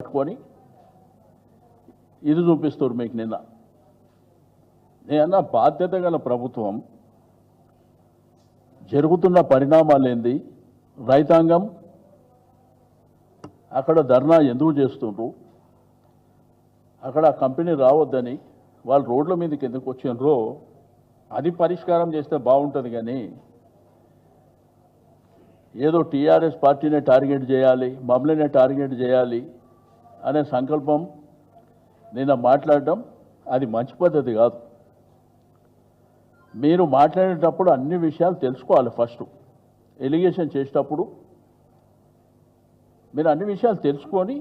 పట్టుకొని ఇది చూపిస్తారు మీకు నిన్న. నేనన్నా బాధ్యత గల ప్రభుత్వం జరుగుతున్న పరిణామాలు ఏంది? రైతాంగం అక్కడ ధర్నా ఎందుకు చేస్తుండ్రు? అక్కడ ఆ కంపెనీ రావద్దని వాళ్ళు రోడ్ల మీదకి ఎందుకు వచ్చిండ్రో అది పరిష్కారం చేస్తే బాగుంటుంది కానీ ఏదో టీఆర్ఎస్ పార్టీనే టార్గెట్ చేయాలి మమ్మల్నే టార్గెట్ చేయాలి అనే సంకల్పం నిన్న మాట్లాడడం అది మంచి పద్ధతి కాదు. మీరు మాట్లాడేటప్పుడు అన్ని విషయాలు తెలుసుకోవాలి ఫస్ట్. ఎలిగేషన్ చేసేటప్పుడు మీరు అన్ని విషయాలు తెలుసుకొని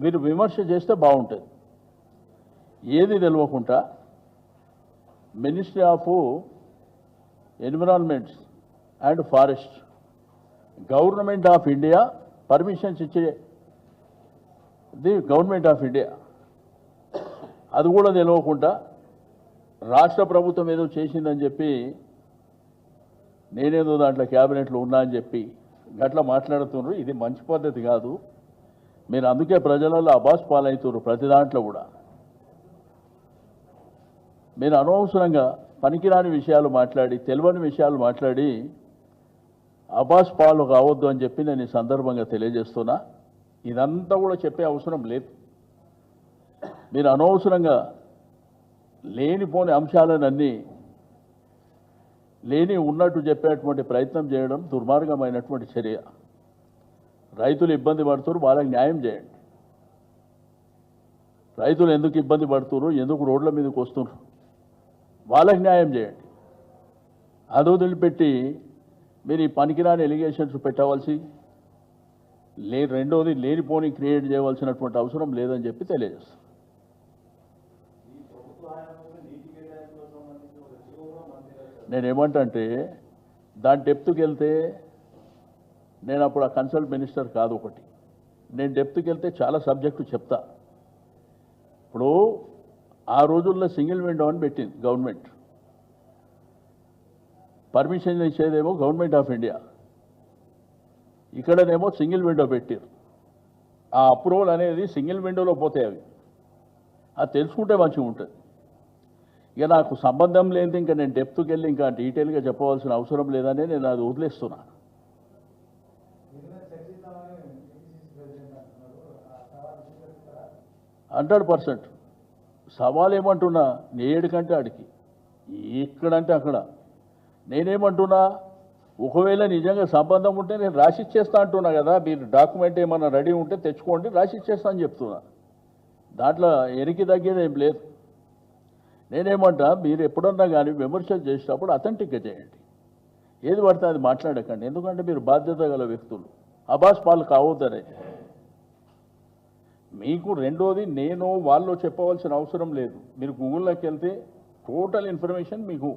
మీరు విమర్శ చేస్తే బాగుంటుంది. ఏది తెలియకుండా ministry of environments and forest government of India permissions ఇచ్చే ది గవర్నమెంట్ ఆఫ్ ఇండియా అది కూడా నిలవకుండా రాష్ట్ర ప్రభుత్వం ఏదో చేసిందని చెప్పి నేనేదో దాంట్లో క్యాబినెట్లో ఉన్నా అని చెప్పి గట్లా మాట్లాడుతున్నారు. ఇది మంచి పద్ధతి కాదు. మీరు అందుకే ప్రజలలో అబాస్ పాలవుతున్నారు ప్రతి దాంట్లో కూడా. మీరు అనవసరంగా పనికిరాని విషయాలు మాట్లాడి తెలియని విషయాలు మాట్లాడి అబాస్ పాలు కావద్దు అని చెప్పి నేను ఈ సందర్భంగా తెలియజేస్తున్నా. ఇదంతా కూడా చెప్పే అవసరం లేదు. మీరు అనవసరంగా లేనిపోని అంశాలన్నీ లేని ఉన్నట్టు చెప్పేటువంటి ప్రయత్నం చేయడం దుర్మార్గమైనటువంటి చర్య. రైతులు ఇబ్బంది పడుతున్నారు వాళ్ళకి న్యాయం చేయండి. రైతులు ఎందుకు ఇబ్బంది పడుతున్నారు ఎందుకు రోడ్ల మీదకి వస్తున్నారు వాళ్ళకి న్యాయం చేయండి. అది వదిలిపెట్టి మీరు ఈ పనికిరాని ఎలిగేషన్స్ పెట్టవలసి లే రెండోది లేనిపోని క్రియేట్ చేయవలసినటువంటి అవసరం లేదని చెప్పి తెలియజేస్తాం నేనేమంటే దాని డెప్త్కి వెళ్తే నేను అప్పుడు ఆ కన్సల్ట్ మినిస్టర్ కాదు ఒకటి. నేను డెప్త్కి వెళ్తే చాలా సబ్జెక్టు చెప్తా. ఇప్పుడు ఆ రోజుల్లో సింగిల్ విండో అని పెట్టింది గవర్నమెంట్. పర్మిషన్ ఇచ్చేదేమో గవర్నమెంట్ ఆఫ్ ఇండియా. ఇక్కడనేమో సింగిల్ విండో పెట్టారు. ఆ అప్రూవల్ అనేది సింగిల్ విండోలో పోతాయి అవి. అది తెలుసుకుంటే మంచిగా ఉంటుంది ఇక నాకు సంబంధం లేనిది ఇంకా నేను డెప్త్కి వెళ్ళి ఇంకా డీటెయిల్గా చెప్పవలసిన అవసరం లేదని నేను అది వదిలేస్తున్నా. Hundred percent. సవాల్ ఏమంటున్నా నేడు కంటే ఆడికి. ఎక్కడంటే అక్కడ. నేనేమంటున్నా? ఒకవేళ నిజంగా సంబంధం ఉంటే నేను రాసిచ్చేస్తా అంటున్నా కదా మీరు డాక్యుమెంట్ ఏమైనా రెడీ ఉంటే తెచ్చుకోండి రాసిచ్చేస్తా అని చెప్తున్నా. దాంట్లో ఎనికి తగ్గేది ఏం లేదు. నేనేమంటా మీరు ఎప్పుడన్నా కానీ విమర్శలు చేసేటప్పుడు అథెంటిక్గా చేయండి. ఏది పడితే అది మాట్లాడకండి. ఎందుకంటే మీరు బాధ్యత గల వ్యక్తులు. అబాస్ పాలు కావద్దనే. మీకు రెండోది నేను వాళ్ళు చెప్పవలసిన అవసరం లేదు. మీరు గూగుల్లోకి వెళ్తే టోటల్ ఇన్ఫర్మేషన్ మీకు.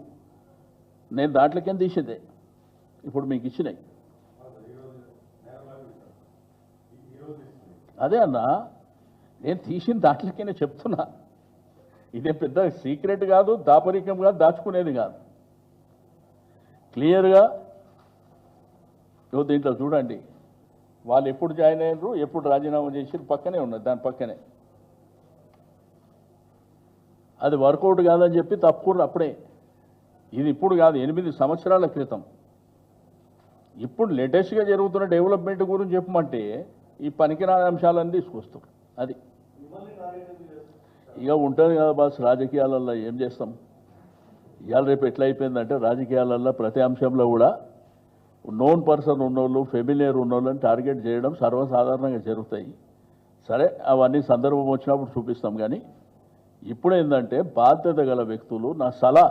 నేను దాంట్లోకేం తీసేదే. ఇప్పుడు మీకు ఇచ్చినాయి. అదే అన్నా నేను తీసిన దాంట్లోకే చెప్తున్నా. ఇదే పెద్ద సీక్రెట్ కాదు దాపరికం కాదు దాచుకునేది కాదు. క్లియర్గా ఇగో దీంట్లో చూడండి. వాళ్ళు ఎప్పుడు జాయిన్ అయ్యారు ఎప్పుడు రాజీనామా చేసారు పక్కనే ఉన్నది దాని పక్కనే. అది వర్కౌట్ కాదని చెప్పి తప్పుకుర్రు అప్పుడే. ఇది ఇప్పుడు కాదు ఎనిమిది సంవత్సరాల క్రితం. ఇప్పుడు లేటెస్ట్గా జరుగుతున్న డెవలప్మెంట్ గురించి చెప్పమంటే ఈ పనికిరాని అంశాలన్నీ తీసుకొస్తారు అది. ఇక ఉంటుంది కదా బాస్ రాజకీయాలలో ఏం చేస్తాం? ఇవాళ రేపు ఎట్లా అయిపోయిందంటే రాజకీయాలలో ప్రతి అంశంలో కూడా నోన్ పర్సన్ ఉన్నోళ్ళు ఫెమిలియర్ ఉన్నోళ్ళని టార్గెట్ చేయడం సర్వసాధారణంగా జరుగుతాయి. సరే అవన్నీ సందర్భం వచ్చినప్పుడు చూపిస్తాం కానీ ఇప్పుడు ఏంటంటే బాధ్యత గల వ్యక్తులు నా సలహా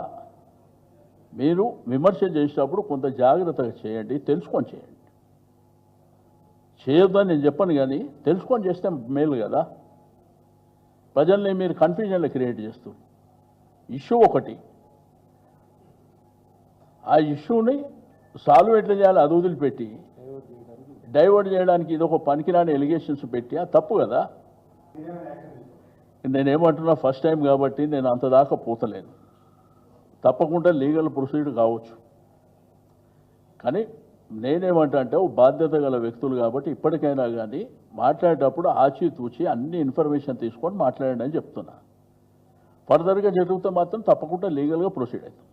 మీరు విమర్శ చేసినప్పుడు కొంత జాగ్రత్తగా చేయండి తెలుసుకొని చేయండి. చేయొద్దని నేను చెప్పను కానీ తెలుసుకొని చేస్తే మేలు కదా. ప్రజల్ని మీరు కన్ఫ్యూజన్లు క్రియేట్ చేస్తారు ఇష్యూ ఒకటి. ఆ ఇష్యూని సాల్వ్ ఎట్లా చేయాలి అది వదిలిపెట్టి డైవర్ట్ చేయడానికి ఇది ఒక పనికిరాని ఎలిగేషన్స్ పెట్టి ఆ తప్పు కదా. నేనేమంటున్నా ఫస్ట్ టైం కాబట్టి నేను అంత దాకా పోతలేను. తప్పకుండా లీగల్ ప్రొసీడ్ కావచ్చు. కానీ నేనేమంటా అంటే ఓ బాధ్యత గల వ్యక్తులు కాబట్టి ఇప్పటికైనా కానీ మాట్లాడేటప్పుడు ఆచితూచి అన్ని ఇన్ఫర్మేషన్ తీసుకొని మాట్లాడండి అని చెప్తున్నా. ఫర్దర్గా జరిగితే మాత్రం తప్పకుండా లీగల్గా ప్రొసీడ్ అవుతాం.